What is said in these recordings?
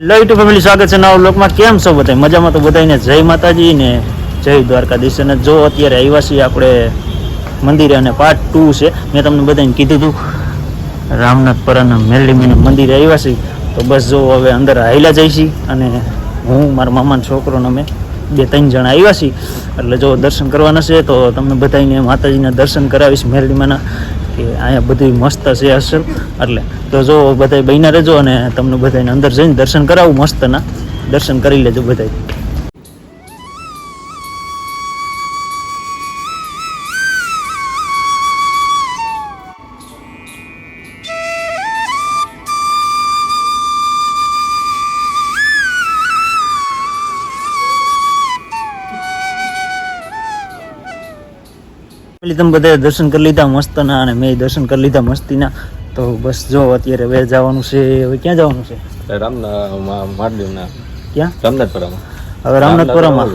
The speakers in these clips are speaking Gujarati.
લાઈટ ફેમિલી સ્વાગત છે નવા લોકમાં કેમ છો બધા? મજામાં તો બધાને જય માતાજી ને જય દ્વારકાધીશ. અને જો અત્યારે આવ્યા છીએ આપણે મંદિરે અને પાર્ટ ટુ છે. મેં તમને બધાને કીધું હતું રામનાથ પરાના મેરડીમીના મંદિરે આવ્યા છીએ. તો બસ જો હવે અંદર હાઈલા જઈશી અને હું, મારા મામાનો છોકરોને અમે બે ત્રણ જણા આવ્યા છીએ. એટલે જો દર્શન કરવાના છે તો તમને બધાને માતાજીના દર્શન કરાવીશ મેરડીમાંના કે અહીંયા બધું મસ્ત છે અસલ એટલે તો જો બધા બહીના રહેજો અને તમને બધાને અંદર જઈને દર્શન કરાવું મસ્તના. દર્શન કરી લેજો બધા પેલી તમે બધા દર્શન કરી લીધા મસ્તના અને મેં દર્શન કરી લીધા મસ્તીના. તો બસ જો અત્યારે હવે જવાનું છે હવે ક્યાં જવાનું છે? રામના મહાદેવના ક્યાં? રામનાથપુરામાં. હવે રામનાથપુરામાં.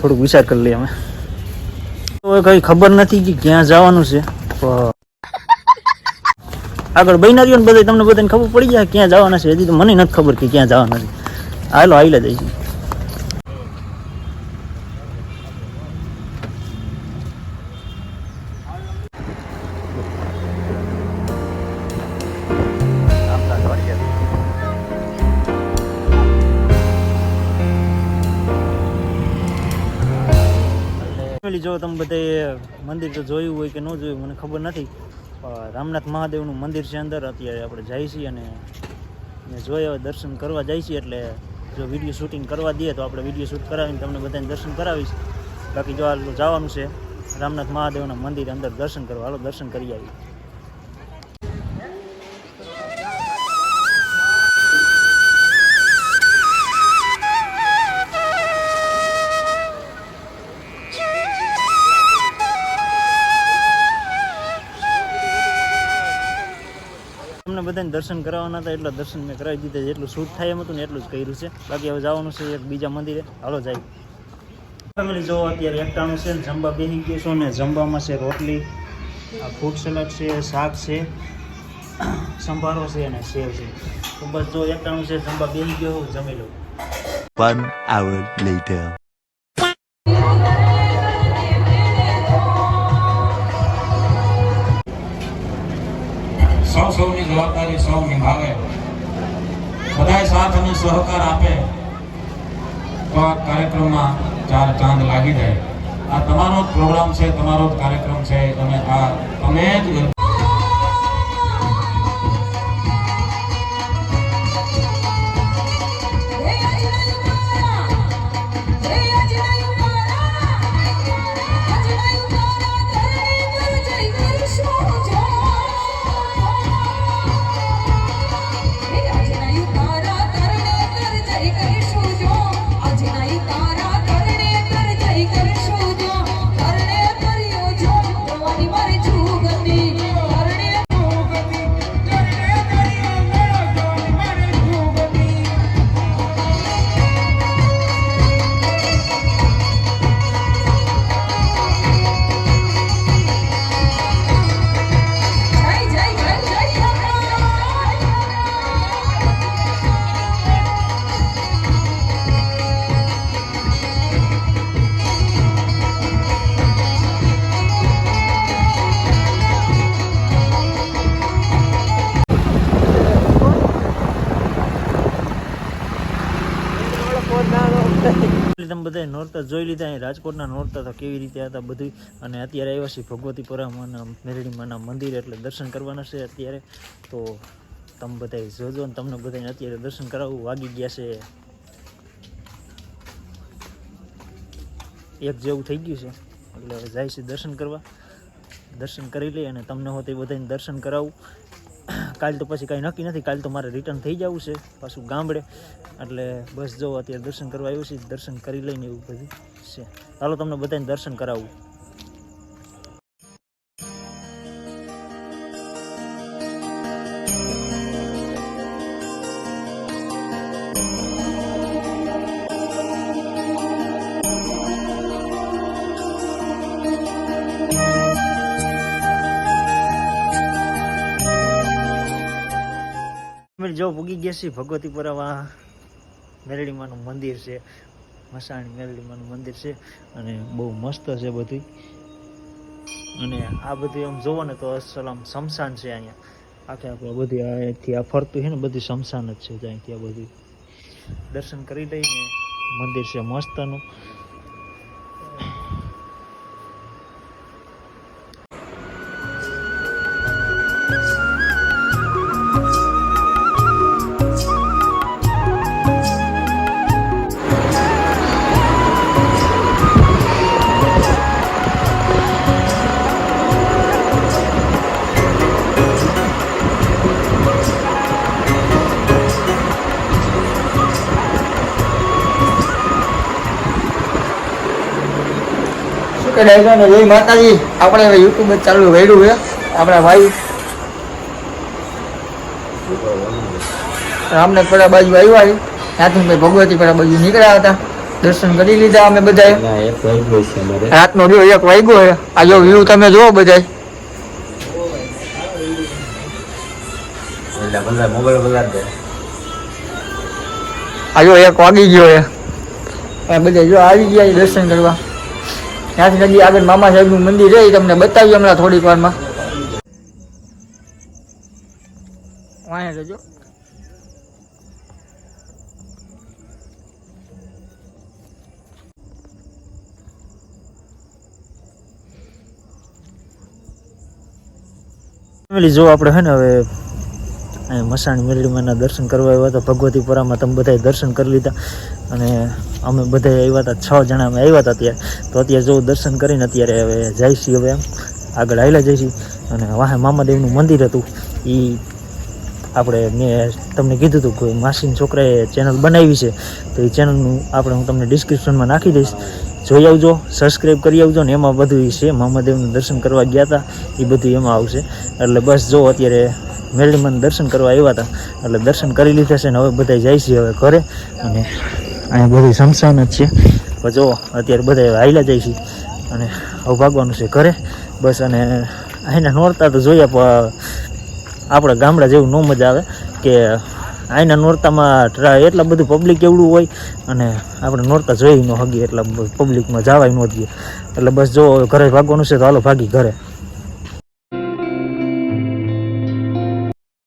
થોડુંક વિચાર કરી લઈએ અમે. તો કઈ ખબર નથી કે ક્યાં જવાનું છે. આગળ બહેનારીઓ ને બધા તમને બધાને ખબર પડી જાય ક્યાં જવાના છે? હજી તો મને નથી ખબર કે ક્યાં જવાના છે. હાલો આઈલા જઈશું ફેમિલી જો તમે બધાએ મંદિર તો જોયું હોય કે ન જોયું, મને ખબર નથી રામનાથ મહાદેવનું મંદિર છે અંદર, અત્યારે આપણે જઈએ છીએ અને જોઈએ હવે દર્શન કરવા જઈએ છીએ, એટલે જો વીડિયો શૂટિંગ કરવા દઈએ તો આપણે વીડિયો શૂટ કરાવીને તમને બધાને દર્શન કરાવીશ. બાકી જો આ જવાનું છે, રામનાથ મહાદેવના મંદિર અંદર દર્શન કરવા. હાલો, દર્શન કરી આવીએ. બધાને દર્શન કરાવવાના હતા એટલા દર્શન મેં કરાવી દીધા, જેટલું શૂટ થાય એમ હતું ને એટલું જ કર્યું છે. બાકી હવે જવાનું છે એક બીજા મંદિરે. હાલો, જાય. ફેમિલી જો અત્યારે એકટાણું છે ને જમવા બેસી ગયું છું ને જમવામાં છે રોટલી, આ ફ્રૂટ સલાડ છે, શાક છે, સંભારો છે અને સેવ છે. તો બસ જો એકટાણું છે જમવા બેસી ગયો જમી લઉં. One hour later. સૌની જવાબદારી સૌ નિભાવે. બધાય સાથ અને સહકાર આપે તો આ કાર્યક્રમમાં ચાર ચાંદ લાગી જાય. આ તમારો જ પ્રોગ્રામ છે, તમારો જ કાર્યક્રમ છે અને આ, તમે જ તમે બધા નોરતા જોઈ લીધા, અહીં રાજકોટના નોરતા તો કેવી રીતે હતા બધું? અને અત્યારે આવ્યા છે ભગવતીપુરામાંના મેરડીમાંના મંદિર એટલે દર્શન કરવાના છે અત્યારે. તો તમે બધા જોજો ને તમને બધાને અત્યારે દર્શન કરાવવું વાગી ગયા છે. એક જેવું થઈ ગયું છે. એટલે હવે જાય છે દર્શન કરવા. દર્શન કરી લઈએ અને તમને હોતે બધાને દર્શન કરાવું. કાલ તો પછી કાંઈ નક્કી નથી. કાલ તો મારે રિટર્ન થઈ જવું છે પાછું ગામડે. એટલે બસ જો અત્યારે દર્શન કરવા આવ્યું છે, દર્શન કરી લઈને એવું બધું છે. ચાલો તમને બધાને દર્શન કરાવું. આપણે જો પૂગી ગયા છીએ ભગવતીપુરામાં મેરડીમાનું મંદિર છે, મસાણી મેરડીમાનું મંદિર છે, અને બહુ મસ્ત છે બધું અને આ બધું આમ જોવો ને તો અસલામ શમશાન છે અહીંયા. આખે આપણે બધી અહીંથી આ ફરતું છે ને બધી શમશાન જ છે ત્યાંથી આ બધું દર્શન કરી લઈને મંદિર છે મસ્તનું. શું કે ડાયરો ને જય માતાજી. આપણે હવે યુટ્યુબ ચાલુ કર્યું છે. આપણા ભાઈ રામને પડા બાજુ આવ્યા મેં ભગવતી પડા બાજુ નીકળ્યા હતા. દર્શન કરી લીધા અમે બધાએ. રાતનો રહ્યો એક વાગ્યો છે. આ જો વ્યૂ તમે જુઓ બધાય એટલે બધા મોબાઈલ બધા દે આ જો એક વાગી ગયો આ બધા જો આવી ગયા દર્શન કરવા. ત્યાંથી નદી આગળ મામા સાહેબનું મંદિર છે એ તમને બતાવ્યું હમણાં થોડીક વારમાં. વાંહે જજો જો આપણે હે ને હવે અહીં મસાણી મેરડીમાંના દર્શન કરવા આવ્યા હતા. ભગવતીપુરામાં તમે બધાએ દર્શન કરી લીધા. અને અમે બધા આવ્યા હતા. છ જણા અમે આવ્યા હતા ત્યારે તો અત્યારે જો દર્શન કરીને અત્યારે હવે જઈશી હવે એમ. આગળ હાલ્યા જઈશી. અને વાહે મામાદેવનું મંદિર હતું. એ આપણે મેં તમને કીધું હતું કે માસીન છોકરાએ ચેનલ બનાવી છે. તો એ ચેનલનું આપણે હું તમને ડિસ્ક્રિપ્શનમાં નાખી દઈશ. જોઈ આવજો સબસ્ક્રાઈબ કરી આવજો ને એમાં બધું છે. મહાદેવનું દર્શન કરવા ગયા હતા એ બધું એમાં આવશે. એટલે બસ જો અત્યારે મેરડીમાં દર્શન કરવા આવ્યા હતા એટલે દર્શન કરી લીધા છે ને હવે બધા જાય છે હવે ઘરે. અને અહીંયા બધું શમશાન જ છે જો, અત્યારે બધા હાલ્યા જાય છે. અને હવે ભાગવાનું છે ઘરે. બસ અને અહીંના નોરતા તો પણ આપણા ગામડા જેવું ન મજા આવે કે અહીંના નોરતામાં એટલા બધું પબ્લિક એવડું હોય અને આપણે નોરતા જોઈ ન હગીએ, એટલા પબ્લિકમાં જવાય ન દઈએ એટલે બસ જો ઘરે ભાગવાનું છે તો હાલો ભાગી ઘરે.